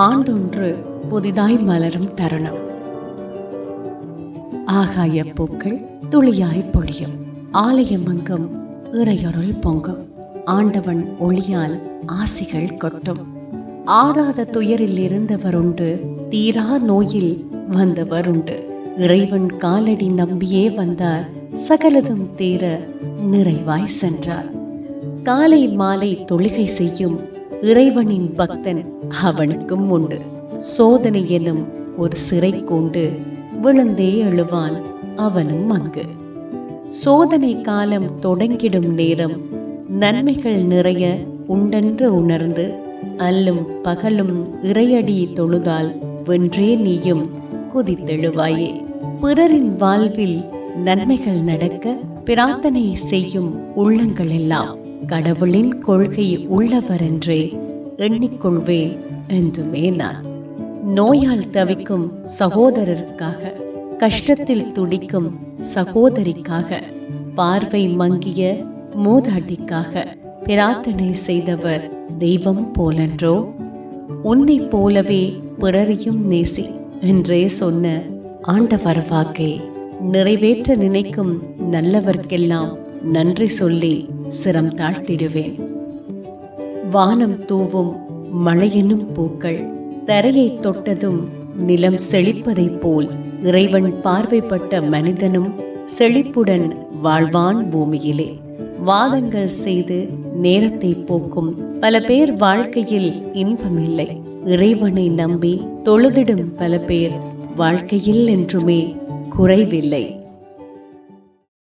ஆண்டொன்று புதிதாய் மலரும் தருணம். ஆகாய பூக்கள் துளியாய் பொழியும். ஆலயமங்கும் இறையொருள் பொங்கும். ஆண்டவன் ஒளியால் ஆசிகள் கொட்டும். ஆறாத துயரில் இருந்தவருண்டு தீரா நோயில் வந்தவருண்டு இறைவன் காலடி நம்பியே வந்தார். சகலதும் தீர நிறைவாய் சென்றார். காலை மாலை தொழுகை செய்யும் இறைவனின் பக்தன் அவனுக்கும் உண்டு. சோதனை எனும் ஒரு சிறை கொண்டு விழுந்தே எழுவான் அவனும் அங்கு. சோதனை காலம் தொடங்கிடும் நேரம் நன்மைகள் நிறைய உண்டென்று உணர்ந்து அல்லும் பகலும் இறையடி தொழுதால் வென்றே நீயும் குதித்தெழுவாயே. பிறரின் வாழ்வில் நன்மைகள் நடக்க பிரார்த்தனை செய்யும் உள்ளங்கள் எல்லாம் கடவுளின் கொள்கை உள்ளவரென்றே எண்ணிக்கொள்வேன் என்றுமே நான். நோயால் தவிக்கும் சகோதரருக்காக கஷ்டத்தில் துடிக்கும் சகோதரிக்காக பார்வை மங்கிய மூதாட்டிக்காக பிரார்த்தனை செய்தவர் தெய்வம் போலன்றோ? உன்னை போலவே பிறரையும் நேசி என்றே சொன்ன ஆண்டவர் வாக்கை. நிறைவேற்ற நினைக்கும் நல்லவர்க்கெல்லாம் நன்றி சொல்லி சிரம் தாழ்த்திடுவேன். வானம் தூவும் மழையெனும் பூக்கள் தரையை தொட்டதும் நிலம் செழிப்பதைப் போல் இறைவன் பார்வைப்பட்ட மனிதனும் செழிப்புடன் வாழ்வான் பூமியிலே. வாதங்கள் செய்து நேரத்தை போக்கும் பல பேர் வாழ்க்கையில் இன்பமில்லை. இறைவனை நம்பி தொழுதிடும் பல பேர் வாழ்க்கையில் என்றுமே குறைவில்லை.